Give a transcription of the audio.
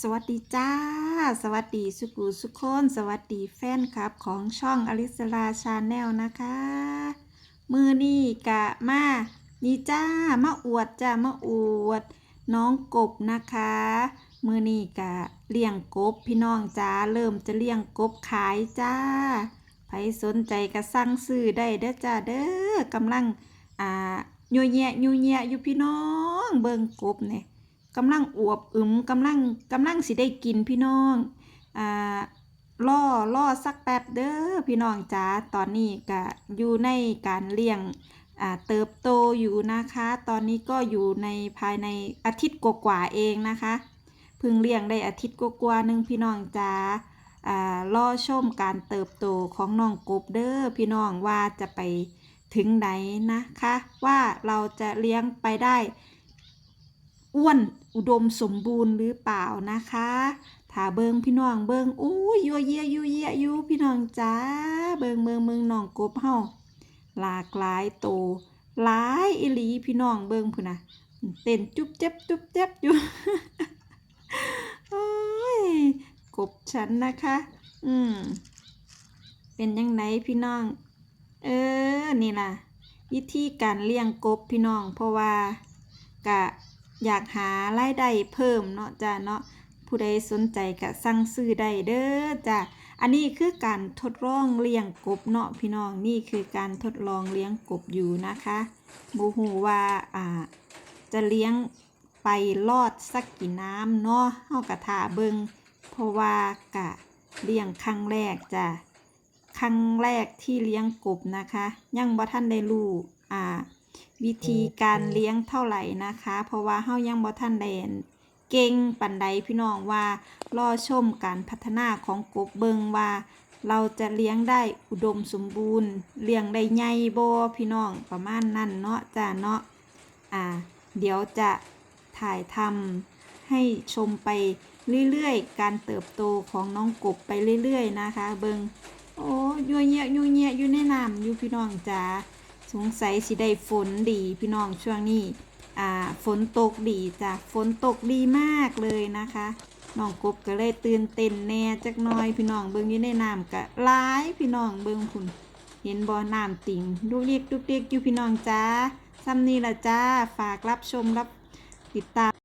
สวัสดีจ้า สวัสดีสุกูสุคน สวัสดีแฟนคลับของช่องอลิสลาชาแนลนะคะ มือนี่กะมานี่จ้ามาอวดจ้ามาอวด น้องกบนะคะ มือนี่กะเลี้ยงกบพี่น้องจ้าเริ่มจะเลี้ยงกบขายจ้าใครสนใจก็สั่งซื้อได้เด้อจ้าเด้อกำลังอ่าโยแยะโยแยะอยู่พี่น้องเบิ่งกบเนี่ย กำลังอวบอึมกำลังกำลังสิได้กินพี่น้องอ่าล่อล่อสักแป๊บเด้อพี่น้องจ๋าตอนนี้ก็อยู่ในการเลี้ยงอ่าเติบโตอยู่นะคะ ตอนนี้ก็อยู่ในภายในอาทิตย์กว่าๆเองนะคะเพิ่งเลี้ยงได้อาทิตย์กว่าๆหนึงพี่น้องจ๋าอ่ารอชมการเติบโตของน้องกบเด้อพี่น้องว่าจะไปถึงไหนนะคะ ว่าเราจะเลี้ยงไปได้ อ้วนอุดมสมบูรณ์หรือเปล่านะคะถ้าเบิงพี่น้องเบิงอู้ยยัวเยียยัวเยียยูพี่น้องจ้าเบิงเบิงเบิงน้องกบเฮาหลากหลายโตหลายอิลีพี่น้องเบิงพุ่นน่ะเต้นจุ๊บเจ็บจุ๊บเจ็บอยู่โอ้ยกบฉันนะคะ อืม เป็นยังไงพี่น้อง เออ นี่ล่ะ วิธีการเลี้ยงกบพี่น้อง เพราะว่ากะ อยากหารายได้เพิ่มเนาะจ้ะเนาะผู้ใดสนใจก็สั่งซื้อได้เด้อจ้ะอันนี้คือการทดลองเลี้ยงกบเนาะพี่น้องนี่คือการทดลองเลี้ยงกบอยู่นะคะบูฮูว่าอ่า จะเลี้ยงไปรอดสักกี่น้ำเนาะเฮากะถาเบิงเพราะว่ากะเลี้ยงครั้งแรกจ้ะครั้งแรกที่เลี้ยงกบนะคะ ยังบ่ท่านได้รู้อ่า วิธีการเลี้ยงเท่าไหร่นะคะ เพราะว่าเฮายังบ่ท่านได้เก่งปันใดพี่น้องว่ารอชมการพัฒนาของกบเบิงว่า เราจะเลี้ยงได้อุดมสมบูรณ์ เลี้ยงได้ใหญ่บ่พี่น้องประมาณนั้นเนาะจ้าเนาะอ่า เดี๋ยวจะถ่ายทำให้ชมไปเรื่อยๆ การเติบโตของน้องกบไปเรื่อยๆ นะคะ เบิงโอ้ยัวเยียยัวเยียอยู่ในน้ำอยู่พี่น้องจ๋า สงสัยสิได้ฝนดีพี่น้องช่วงนี้อ่าฝนตกดีจ้ะฝนตกดีมากเลยนะคะน้องกบก็เลยตื่นเต้นแน่จักน้อยพี่น้องเบิ้งอยู่ในน้ำก็หลายพี่น้องเบิ้งคุณเห็นบ่อน้ำติ่งลูกเรียกลูกเรียกอยู่พี่น้องจ้าซ้ำนี่ละจ้าฝากรับชมรับติดตาม